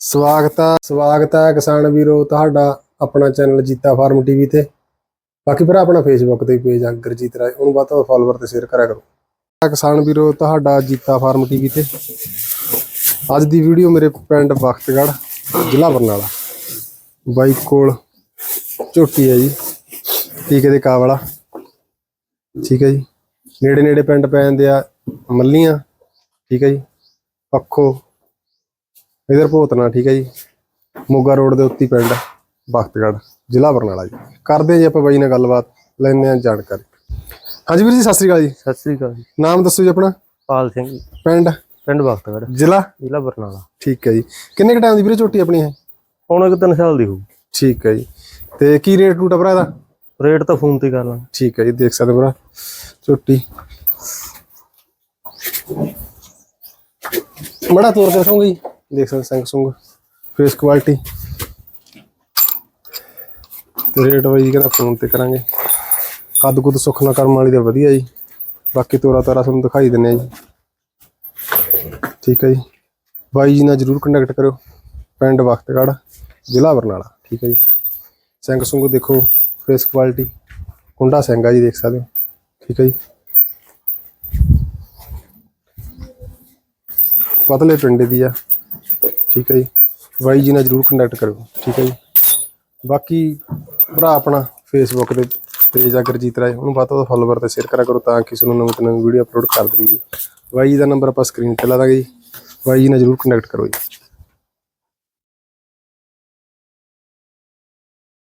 ਸਵਾਗਤ ਹੈ ਸਵਾਗਤ ਹੈ ਕਿਸਾਨ ਵੀਰੋ, ਤੁਹਾਡਾ ਆਪਣਾ ਚੈਨਲ ਜੀਤਾ ਫਾਰਮ ਟੀਵੀ ਤੇ। ਬਾਕੀ ਭਰਾ, ਆਪਣਾ ਫੇਸਬੁੱਕ ਤੇ ਪੇਜ ਆ, ਗੁਰਜੀਤ ਰਾਏ। ਉਹਨੂੰ ਵੱਧ ਤੋਂ ਫਾਲੋਅਰ ਤੇ ਸ਼ੇਅਰ ਕਰਿਆ ਕਰੋ। ਕਿਸਾਨ ਵੀਰੋ, ਤੁਹਾਡਾ ਜੀਤਾ ਫਾਰਮ ਟੀਵੀ ਤੇ। ਅੱਜ ਦੀ ਵੀਡੀਓ ਮੇਰੇ ਪਿੰਡ ਬਖਤਗੜ੍ਹ, ਜ਼ਿਲ੍ਹਾ ਬਰਨਾਲਾ। ਬਾਈਕ ਕੋਲ ਝੋਟੀ ਹੈ ਜੀ, ਟੀਕੇ ਦੇ ਕਾਵਾਲਾ ਠੀਕ ਹੈ ਜੀ। ਨੇੜੇ ਨੇੜੇ ਪਿੰਡ ਪੈ ਜਾਂਦੇ ਆ, ਮੱਲੀਆਂ। ਠੀਕ ਹੈ ਜੀ। ਪੱਖੋ ਇਧਰ ਭੋਤਨਾ ਠੀਕ ਹੈ ਜੀ। ਮੋਗਾ ਰੋਡ ਦੇ ਉੱਤੇ ਪਿੰਡ ਬਖਤਗੜ੍ਹ ਜ਼ਿਲ੍ਹਾ ਬਰਨਾਲਾ ਜੀ। ਕਰਦੇ ਜੀ ਆਪਾਂ ਬਾਈ ਨਾਲ ਗੱਲਬਾਤ ਲੈਣੇ ਆ ਜਾਣਕਾਰੀ। ਹਾਂਜੀ ਵੀਰ ਜੀ ਸਤਿ ਸ੍ਰੀ ਅਕਾਲ ਜੀ। ਸਤਿ ਸ੍ਰੀ ਅਕਾਲ ਜੀ। ਨਾਮ ਦੱਸੋ ਜੀ ਆਪਣਾ? ਪਾਲ ਸਿੰਘ ਜੀ, ਪਿੰਡ? ਪਿੰਡ ਬਖਤਗੜ੍ਹ। ਜ਼ਿਲ੍ਹਾ? ਜ਼ਿਲ੍ਹਾ ਬਰਨਾਲਾ। ਠੀਕ ਹੈ ਜੀ। ਕਿੰਨੇ ਕ ਟਾਈਮ ਦੀ ਵੀਰੇ ਝੋਟੀ ਆਪਣੀ ਹੈ ਹੁਣ ਇੱਕ ਤਿੰਨ ਸਾਲ ਦੀ ਹੋਊ। ਠੀਕ ਹੈ ਜੀ। ਤੇ ਕੀ ਰੇਟ ਰੂਟ ਆ ਭਰਾ ਇਹਦਾ? ਰੇਟ ਤਾਂ ਫੋਨ ਤੇ ਕਰ ਲਾਂਗੇ। ਠੀਕ ਹੈ ਜੀ ਦੇਖ ਸਕਦੇ ਭਰਾ ਝੋਟੀ। ਮੜਾ ਤੋਰ ਕੇ ਜੀ। ਦੇਖ ਸਕਦੇ ਸੰਗ ਫੇਸ ਕੁਆਲਿਟੀ ਤੇ ਰੇਟ ਬਾਈ ਕਹਿੰਦਾ ਫੋਨ ਤੇ ਕਰਾਂਗੇ ਕੱਦ ਕੁੱਦ ਸੁੱਖ ਨਾ ਕਰਮ ਵਾਲੀ ਦਾ ਵਧੀਆ ਜੀ। ਬਾਕੀ ਤੋਰਾ ਤਾਰਾ ਤੁਹਾਨੂੰ ਦਿਖਾਈ ਦਿੰਨੇ ਆ ਜੀ। ਠੀਕ ਹੈ ਜੀ। ਬਾਈ ਜੀ ਨਾਲ ਜਰੂਰ ਕੰਟੈਕਟ ਕਰਿਓ, ਪਿੰਡ ਵਖਤਗੜ੍ਹ, ਜ਼ਿਲ੍ਹਾ ਬਰਨਾਲਾ। ਠੀਕ ਹੈ ਜੀ। ਸਿੰਘ ਸੁੰਗ ਦੇਖੋ ਫੇਸ ਕੁਆਲਿਟੀ ਕੁੰਡਾ ਸਿੰਘ ਆ ਜੀ, ਦੇਖ ਸਕਦੇ ਹੋ। ਠੀਕ ਹੈ ਜੀ। ਪਤਲੇ ਪਿੰਡੇ ਦੀ ਆ। ਠੀਕ ਹੈ ਜੀ। ਬਾਈ ਜੀ ਨਾਲ ਜਰੂਰ ਕੰਟੈਕਟ ਕਰੋ ਠੀਕ ਹੈ ਜੀ। ਬਾਕੀ ਭਰਾ ਆਪਣਾ ਫੇਸਬੁੱਕ ਤੇ ਪੇਜ ਆ ਗੁਰਜੀਤ ਰਾਏ, ਉਹਨੂੰ ਵੱਧ ਤੋਂ ਵੱਧ ਫੋਲੋਵਰ ਤੇ ਸ਼ੇਅਰ ਕਰਿਆ ਕਰੋ ਤਾਂ ਕਿ ਤੁਹਾਨੂੰ ਨਵੀਂ ਤੋਂ ਨਵੀਂ ਵੀਡੀਓ ਅਪਲੋਡ ਕਰ ਦਈਏ। ਬਾਈ ਜੀ ਦਾ ਨੰਬਰ ਆਪਾਂ ਸਕਰੀਨ ਤੇ ਲਾ ਦਾਂਗੇ ਜੀ। ਬਾਈ ਜੀ ਨਾਲ ਜਰੂਰ ਕੰਟੈਕਟ ਕਰੋ ਜੀ।